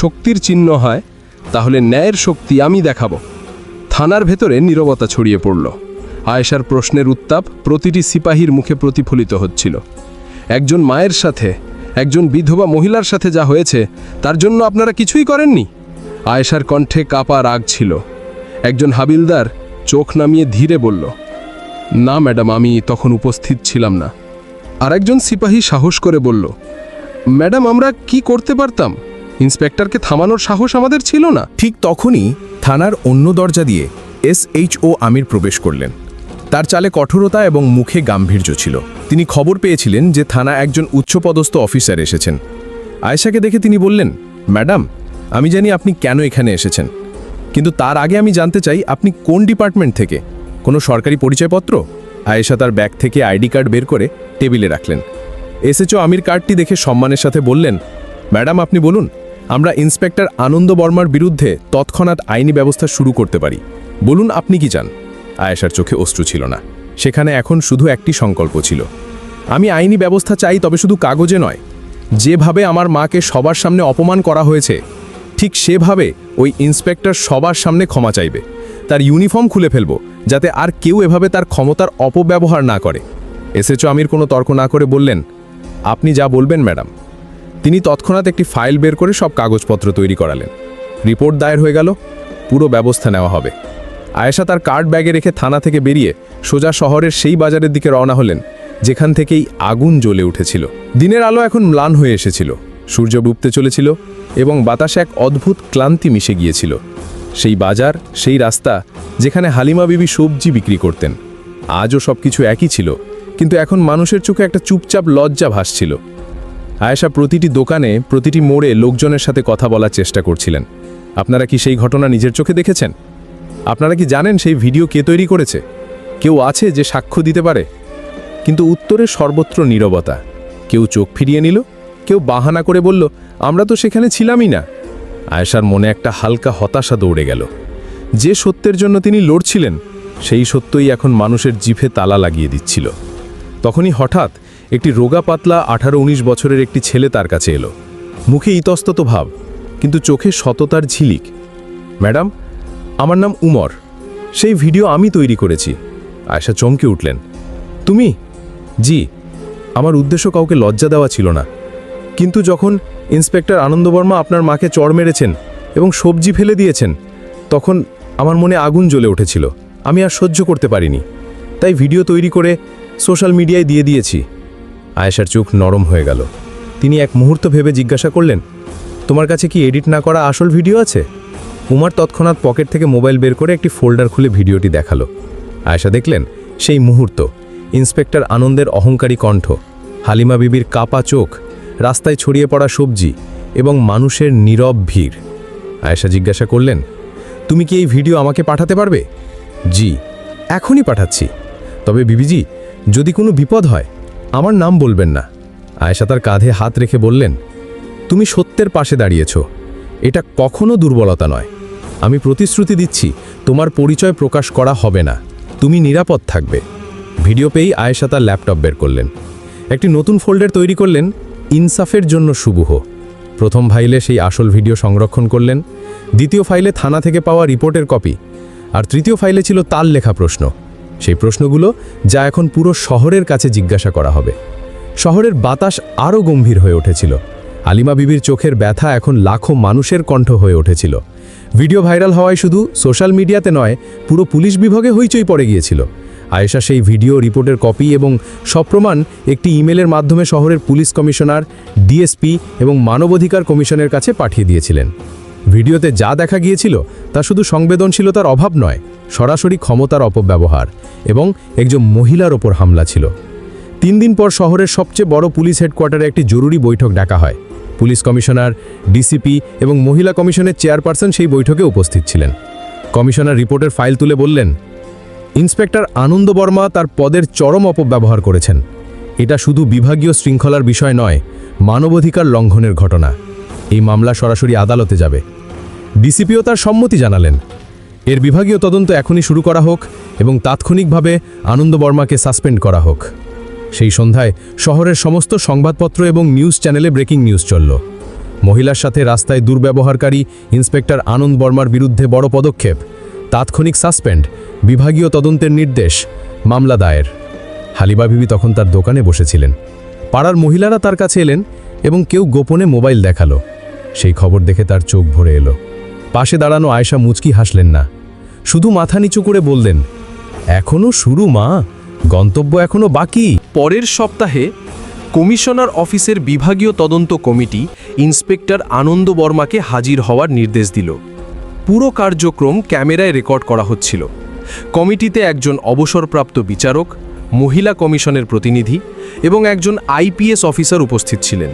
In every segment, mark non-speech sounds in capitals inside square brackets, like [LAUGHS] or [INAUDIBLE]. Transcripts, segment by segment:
শক্তির চিহ্ন হয়, তাহলে ন্যায়ের শক্তি আমি দেখাবো। থানার ভেতরে নীরবতা ছড়িয়ে পড়ল। আয়েশার প্রশ্নের উত্তাপ প্রতিটি সিপাহীর মুখে প্রতিফলিত হচ্ছিল। একজন মায়ের সাথে, একজন বিধবা মহিলার সাথে যা হয়েছে, তার জন্য আপনারা কিছুই করেননি? আয়েশার কণ্ঠে কাপা রাগ ছিল। একজন হাবিলদার চোখ নামিয়ে ধীরে বলল, না, ম্যাডাম, আমি তখন উপস্থিত ছিলাম না। আরেকজন সিপাহী সাহস করে বলল, ম্যাডাম, আমরা কি করতে পারতাম? ইন্সপেক্টরকে থামানোর সাহস আমাদের ছিল না। ঠিক তখনই থানার অন্য দরজা দিয়ে এসএইচও আমির প্রবেশ করলেন। তার চালে কঠোরতা এবং মুখে গাম্ভীর্য ছিল। তিনি খবর পেয়েছিলেন যে থানা একজন উচ্চপদস্থ অফিসার এসেছেন। আয়েশাকে দেখে তিনি বললেন, ম্যাডাম, আমি জানি আপনি কেন এখানে এসেছেন। কিন্তু তার আগে আমি জানতে চাই, আপনি কোন ডিপার্টমেন্ট থেকে? কোনো সরকারি পরিচয়পত্র? আয়েশা তার ব্যাগ থেকে আইডি কার্ড বের করে টেবিলে রাখলেন। এসএচও আমির কার্ডটি দেখে সম্মানের সাথে বললেন, ম্যাডাম, আপনি বলুন আমরা ইন্সপেক্টর আনন্দ বর্মার বিরুদ্ধে তৎক্ষণাৎ আইনি ব্যবস্থা শুরু করতে পারি। বলুন, আপনি কি চান? আয়েশার চোখে অশ্রু ছিল না। সেখানে এখন শুধু একটি সংকল্প ছিল। আমি আইনি ব্যবস্থা চাই, তবে শুধু কাগজে নয়। যেভাবে আমার মাকে সবার সামনে অপমান করা হয়েছে, ঠিক সেভাবে ওই ইন্সপেক্টর সবার সামনে ক্ষমা চাইবে। তার ইউনিফর্ম খুলে ফেলব, যাতে আর কেউ এভাবে তার ক্ষমতার অপব্যবহার না করে। এসএচও আমির কোনো তর্ক না করে বললেন, আপনি যা বলবেন, ম্যাডাম। তিনি তৎক্ষণাৎ একটি ফাইল বের করে সব কাগজপত্র তৈরি করালেন। রিপোর্ট দায়ের হয়ে গেল, পুরো ব্যবস্থা নেওয়া হবে। আয়েশা তার কার্ড ব্যাগে রেখে থানা থেকে বেরিয়ে সোজা শহরের সেই বাজারের দিকে রওনা হলেন, যেখান থেকেই আগুন জ্বলে উঠেছিল। দিনের আলো এখন ম্লান হয়ে এসেছিল, সূর্য ডুবতে চলেছিল এবং বাতাসে এক অদ্ভুত ক্লান্তি মিশে গিয়েছিল। সেই বাজার, সেই রাস্তা, যেখানে হালিমা বিবি সবজি বিক্রি করতেন, আজও সব কিছু একই ছিল, কিন্তু এখন মানুষের চোখে একটা চুপচাপ লজ্জা ভাসছিল। আয়েশা প্রতিটি দোকানে, প্রতিটি মোড়ে লোকজনের সাথে কথা বলার চেষ্টা করছিলেন। আপনারা কি সেই ঘটনা নিজের চোখে দেখেছেন? আপনারা কি জানেন সেই ভিডিও কে তৈরি করেছে? কেউ আছে যে সাক্ষ্য দিতে পারে? কিন্তু উত্তরে সর্বত্র নীরবতা। কেউ চোখ ফিরিয়ে নিল, কেউ বাহানা করে বলল, আমরা তো সেখানে ছিলামই না। আয়েশার মনে একটা হালকা হতাশা দৌড়ে গেল। যে সত্যের জন্য তিনি লড়ছিলেন, সেই সত্যই এখন মানুষের জিভে তালা লাগিয়ে দিচ্ছিল। তখনই হঠাৎ একটি রোগা পাতলা আঠারো উনিশ বছরের একটি ছেলে তার কাছে এলো। মুখে ইতস্তত ভাব, কিন্তু চোখে সততার ঝিলিক। ম্যাডাম, আমার নাম উমর। সেই ভিডিও আমি তৈরি করেছি। আয়সা চমকে উঠলেন। তুমি? জি। আমার উদ্দেশ্য কাউকে লজ্জা দেওয়া ছিল না। কিন্তু যখন ইন্সপেক্টর আনন্দবর্মা আপনার মাকে চড় মেরেছেন এবং সবজি ফেলে দিয়েছেন, তখন আমার মনে আগুন জ্বলে উঠেছিল। আমি আর সহ্য করতে পারিনি। তাই ভিডিও তৈরি করে সোশ্যাল মিডিয়ায় দিয়ে দিয়েছি। আয়েশার চোখ নরম হয়ে গেল। তিনি এক মুহূর্ত ভেবে জিজ্ঞাসা করলেন, তোমার কাছে কি এডিট না করা আসল ভিডিও আছে? উমার তৎক্ষণাৎ পকেট থেকে মোবাইল বের করে একটি ফোল্ডার খুলে ভিডিওটি দেখাল। আয়েশা দেখলেন, সেই মুহূর্ত, ইন্সপেক্টর আনন্দের অহংকারী কণ্ঠ, হালিমা বিবির কাপা চোখ, রাস্তায় ছড়িয়ে পড়া সবজি এবং মানুষের নীরব ভিড়। আয়েশা জিজ্ঞাসা করলেন, তুমি কি এই ভিডিও আমাকে পাঠাতে পারবে? জি, এখনই পাঠাচ্ছি। তবে বিবিজি, যদি কোনো বিপদ হয় আমার নাম বলবেন না। আয়েশা তার কাঁধে হাত রেখে বললেন, তুমি সত্যের পাশে দাঁড়িয়েছ। এটা কখনো দুর্বলতা নয়। আমি প্রতিশ্রুতি দিচ্ছি, তোমার পরিচয় প্রকাশ করা হবে না। তুমি নিরাপদ থাকবে। ভিডিও পেয়েই আয়েশা তার ল্যাপটপ বের করলেন। একটি নতুন ফোল্ডার তৈরি করলেন, ইনসাফের জন্য শুভহ প্রথম ফাইলে সেই আসল ভিডিও সংরক্ষণ করলেন। দ্বিতীয় ফাইলে থানা থেকে পাওয়া রিপোর্টের কপি। আর তৃতীয় ফাইলে ছিল তার লেখা প্রশ্ন। সেই প্রশ্নগুলো যা এখন পুরো শহরের কাছে জিজ্ঞাসা করা হবে। শহরের বাতাস আরও গম্ভীর হয়ে উঠেছিল। আলিমা বিবির চোখের ব্যথা এখন লাখো মানুষের কণ্ঠ হয়ে উঠেছিল। ভিডিও ভাইরাল হওয়ায় শুধু সোশ্যাল মিডিয়াতে নয়, পুরো পুলিশ বিভাগে হইচই পড়ে গিয়েছিল। আয়েশা সেই ভিডিও, রিপোর্টের কপি এবং সপ্রমাণ একটি ইমেলের মাধ্যমে শহরের পুলিশ কমিশনার, ডিএসপি এবং মানবাধিকার কমিশনের কাছে পাঠিয়ে দিয়েছিলেন। ভিডিওতে যা দেখা গিয়েছিল তা শুধু সংবেদনশীলতার অভাব নয় সরাসরি ক্ষমতার অপব্যবহার এবং একজন মহিলার ওপর হামলা ছিল। তিন দিন পর শহরের সবচেয়ে বড় পুলিশ হেডকোয়ার্টারে একটি জরুরি বৈঠক ডাকা হয়। পুলিশ কমিশনার ডিসিপি এবং মহিলা কমিশনের চেয়ারপারসন সেই বৈঠকে উপস্থিত ছিলেন। কমিশনার রিপোর্টের ফাইল তুলে বললেন, ইন্সপেক্টর আনন্দ বর্মা তার পদের চরম অপব্যবহার করেছেন। এটা শুধু বিভাগীয় শৃঙ্খলার বিষয় নয়, মানবাধিকার লঙ্ঘনের ঘটনা। এই মামলা সরাসরি আদালতে যাবে। ডিসিপিও তার সম্মতি জানালেন এর বিভাগীয় তদন্ত এখনই শুরু করা হোক এবং তাৎক্ষণিকভাবে আনন্দ বর্মাকে সাসপেন্ড করা হোক। সেই সন্ধ্যায় শহরের সমস্ত সংবাদপত্র এবং নিউজ চ্যানেলে ব্রেকিং নিউজ চলল। মহিলার সাথে রাস্তায় দুর্ব্যবহারকারী ইন্সপেক্টর আনন্দ বর্মার বিরুদ্ধে বড় পদক্ষেপ। তাৎক্ষণিক সাসপেন্ড, বিভাগীয় তদন্তের নির্দেশ, মামলা দায়ের। হালিবা বিবি তখন তার দোকানে বসেছিলেন। পাড়ার মহিলারা তার কাছে এলেন এবং কেউ গোপনে মোবাইল দেখাল। সেই খবর দেখে তার চোখ ভরে এলো। পাশে দাঁড়ানো আয়েশা মুচকি হাসলেন না। শুধু মাথা নিচু করে বললেন, এখনও শুরু, মা। গন্তব্য এখনও বাকি। পরের সপ্তাহে কমিশনার অফিসের বিভাগীয় তদন্ত কমিটি ইন্সপেক্টর আনন্দ বর্মাকে হাজির হওয়ার নির্দেশ দিল। পুরো কার্যক্রম ক্যামেরায় রেকর্ড করা হচ্ছিল। কমিটিতে একজন অবসরপ্রাপ্ত বিচারক, মহিলা কমিশনের প্রতিনিধি এবং একজন আইপিএস অফিসার উপস্থিত ছিলেন।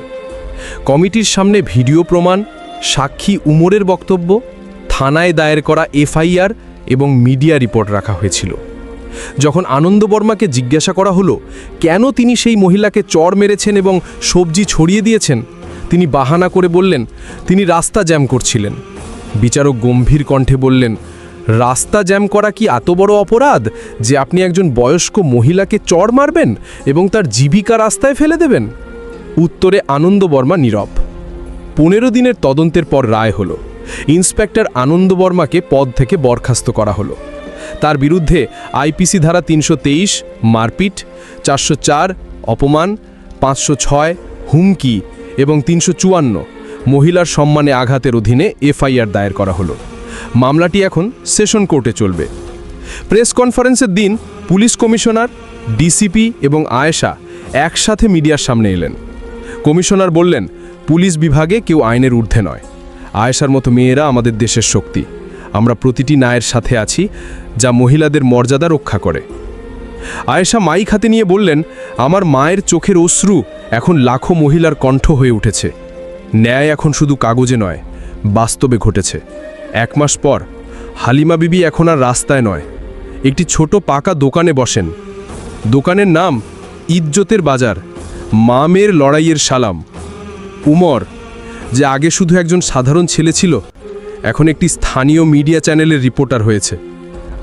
কমিটির সামনে ভিডিও প্রমাণ, সাক্ষী উমরের বক্তব্য, থানায় দায়ের করা এফআইআর এবং মিডিয়া রিপোর্ট রাখা হয়েছিল। যখন আনন্দ বর্মাকে জিজ্ঞাসা করা হলো, কেন তিনি সেই মহিলাকে চড় মেরেছেন এবং সবজি ছড়িয়ে দিয়েছেন, তিনি বাহানা করে বললেন, তিনি রাস্তা জ্যাম করছিলেন। বিচারক গম্ভীর কণ্ঠে বললেন, রাস্তা জ্যাম করা কি এত বড় অপরাধ যে আপনি একজন বয়স্ক মহিলাকে চড় মারবেন এবং তার জীবিকা রাস্তায় ফেলে দেবেন? উত্তরে আনন্দ বর্মা নীরব। পনেরো দিনের তদন্তের পর রায় হলো। ইন্সপেক্টর আনন্দ বর্মাকে পদ থেকে বরখাস্ত করা হলো। তার বিরুদ্ধে আইপিসি ধারা তিনশো তেইশ, মারপিট, চারশো চার, অপমান, পাঁচশো ছয়, হুমকি এবং তিনশো চুয়ান্ন মহিলার সম্মানে আঘাতের অধীনে এফআইআর দায়ের করা হলো। মামলাটি এখন সেশন কোর্টে চলবে। প্রেস কনফারেন্সের দিন পুলিশ কমিশনার, ডিসিপি এবং আয়েশা একসাথে মিডিয়ার সামনে এলেন। কমিশনার বললেন, পুলিশ বিভাগে কেউ আইনের ঊর্ধ্বে নয়। আয়েশার মতো মেয়েরা আমাদের দেশের শক্তি। আমরা প্রতিটি নায়ের সাথে আছি, যা মহিলাদের মর্যাদা রক্ষা করে। আয়েশা মাইক হাতে নিয়ে বললেন, আমার মায়ের চোখের অশ্রু এখন লাখো মহিলার কণ্ঠ হয়ে উঠেছে। ন্যায় এখন শুধু কাগজে নয়, বাস্তবে ঘটেছে। এক মাস পর, হালিমা বিবি এখন আর রাস্তায় নয়। একটি ছোট পাকা দোকানে বসেন। দোকানের নাম ইজ্জতের বাজার মামের লড়াইয়ের সালাম। উমর যে আগে শুধু একজন সাধারণ ছেলে ছিল এখন একটি স্থানীয় মিডিয়া চ্যানেলের রিপোর্টার হয়েছে।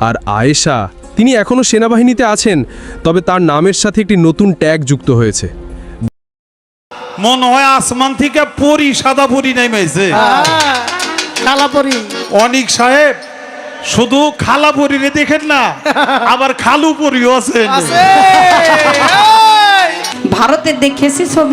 আর আয়েশা তিনি এখনও সেনাবাহিনীতে আছেন তবে তার নামের সাথে একটি নতুন ট্যাগ যুক্ত হয়েছে। মনে হয় আসমান থেকে পরি সাদা পরি নেমেছে কালাপরি অনিক সাহেব শুধু খালা পরিরে দেখেন না [LAUGHS] আবার খালু পরিও আছে। ভারতে দেখেছি ছবি।